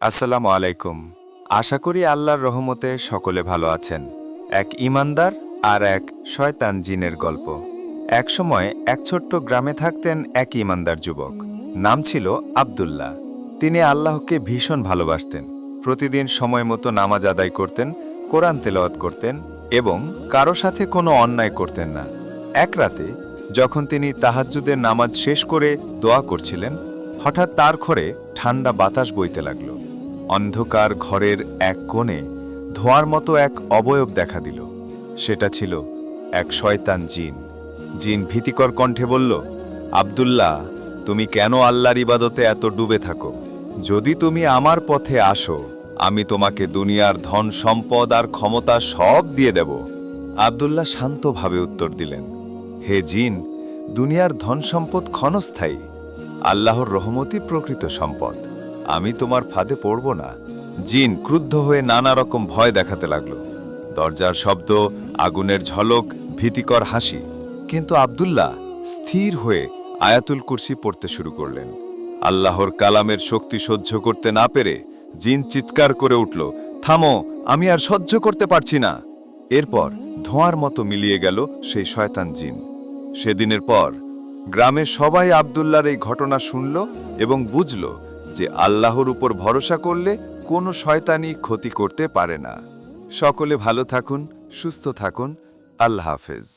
আসসালামু আলাইকুম। আশা করি আল্লাহর রহমতে সকলে ভালো আছেন। এক ইমানদার আর এক শয়তান জিনের গল্প। একসময় এক ছোট্ট গ্রামে থাকতেন এক ইমানদার যুবক। নাম ছিল আব্দুল্লাহ। তিনি আল্লাহকে ভীষণ ভালোবাসতেন। প্রতিদিন সময় মতো নামাজ আদায় করতেন, কোরআন তেলাওয়াত করতেন এবং কারও সাথে কোনো অন্যায় করতেন না। এক রাতে, যখন তিনি তাহাজ্জুদের নামাজ শেষ করে দোয়া করছিলেন, হঠাৎ তার ঘরে ঠান্ডা বাতাস বইতে লাগল। অন্ধকার ঘরের এক কোণে ধোঁয়ার মতো এক অবয়ব দেখা দিল। সেটা ছিল এক শয়তান জিন। জিন ভীতিকর কণ্ঠে বলল, আব্দুল্লাহ, তুমি কেন আল্লাহর ইবাদতে এত ডুবে থাকো? যদি তুমি আমার পথে আসো, আমি তোমাকে দুনিয়ার ধন, সম্পদ আর ক্ষমতা সব দিয়ে দেব। আব্দুল্লাহ শান্তভাবে উত্তর দিলেন, হে জিন, দুনিয়ার ধন সম্পদ ক্ষণস্থায়ী। আল্লাহর রহমতি প্রকৃত সম্পদ। আমি তোমার ফাঁদে পড়ব না। জিন ক্রুদ্ধ হয়ে নানা রকম ভয় দেখাতে লাগল। দরজার শব্দ, আগুনের ঝলক, ভীতিকর হাসি। কিন্তু আব্দুল্লাহ স্থির হয়ে আয়াতুল কুরসি পড়তে শুরু করলেন। আল্লাহর কালামের শক্তি সহ্য করতে না পেরে জিন চিৎকার করে উঠল, থামো, আমি আর সহ্য করতে পারছি না। এরপর ধোঁয়ার মতো মিলিয়ে গেল সেই শয়তান জিন। সেদিনের পর গ্রামে সবাই আব্দুল্লার এই ঘটনা শুনল এবং বুঝল যে আল্লাহর উপর ভরসা করলে কোনো শয়তানি ক্ষতি করতে পারে না। সকলে ভালো থাকুন, সুস্থ থাকুন। আল্লাহ হাফেজ।